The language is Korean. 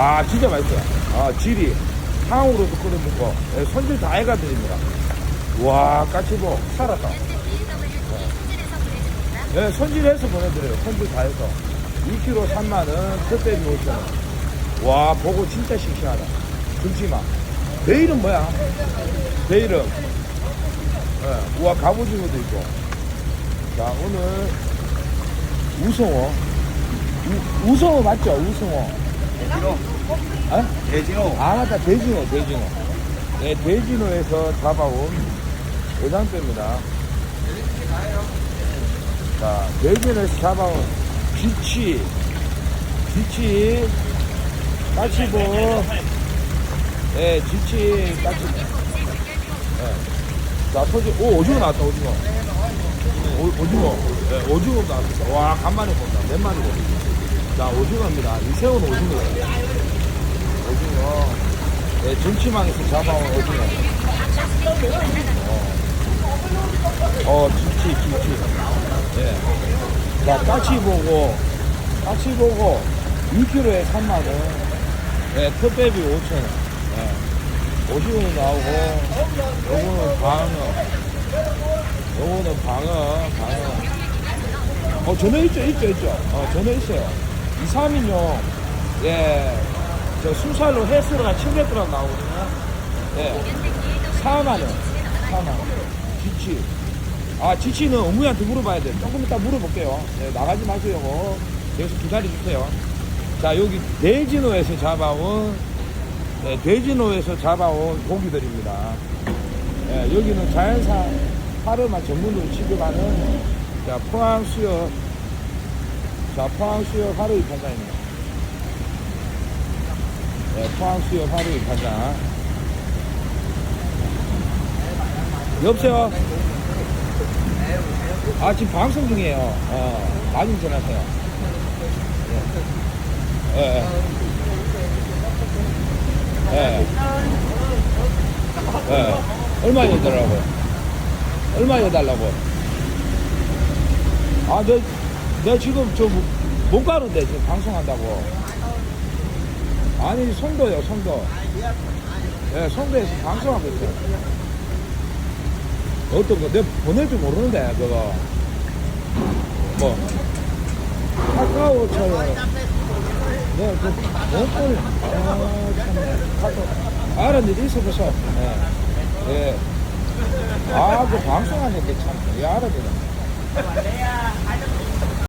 와, 진짜 맛있어요. 아, 질이 향으로도 끓여 먹고, 예, 손질 다 해가 드립니다. 와, 까치보 살았다. 네, 손질해서 보내드려요. 손질 다 해서. 2kg 3만원, 그때 5천원. 와, 보고 진짜 싱싱하다. 등치마. 내 이름 뭐야? 내 이름. 예, 우와, 갑오징어도 있고. 자, 오늘 우성어. 우, 우성어 맞죠? 우성어. 대진호. 아? 대진호. 아, 맞다. 대진어, 대진어. 네, 대진어에서 잡아온 외장뼈입니다. 자, 대진어에서 잡아온 귀치, 귀치, 까치보, 예, 귀치, 까치. 예. 자, 소지, 오, 오징어 나왔다, 오징어. 오, 오징어. 예, 오징어 나왔어. 와, 간만에 본다. 몇 마리 본다. 자, 오징어입니다. 이 새우는 오징어예요. 오징어. 네, 정치망에서 잡아온 오징어. 어, 어 김치, 김치. 예. 자, 까치 보고, 까치 보고, 2kg에 3만원. 예, 특배비 5천원. 예. 오징어 나오고, 요거는 방어. 요거는 방어, 방어. 어, 전혀 있죠, 있죠, 있죠. 어, 전혀 있어요. 2, 3인용, 예, 저 순살로 횟수가 700g 나오거든요. 예, 4만원. 4만원. 지치. 아, 지치는 어머니한테 물어봐야 돼. 조금 이따 물어볼게요. 예, 나가지 마세요. 뭐. 여기서 기다려주세요. 자, 여기 대진호에서 잡아온, 예, 대진호에서 잡아온 고기들입니다. 예, 여기는 자연산 하루만 전문으로 취급하는 자, 포항 수협, 자, 포항 수협 하루 입판장입니다. 네, 포항 수협 하루 입판장. 여보세요? 아, 지금 방송 중이에요. 어, 많이 전하세요. 예. 예. 예. 예. 얼마 해달라고요? 얼마 해달라고요? 아, 내, 내 지금 저 몸가루인데 지금 방송한다고. 아니, 송도요, 송도. 예, 송도에서 방송하고 있어요. 어떤 거, 내가 보낼 줄 모르는데, 그거. 뭐, 카카오처럼. 네, 그, 원골, 아, 참, 카카오. 알았는데, 있어보소. 예. 예. 아, 그 방송하는 게 참, 예, 알아야 되네.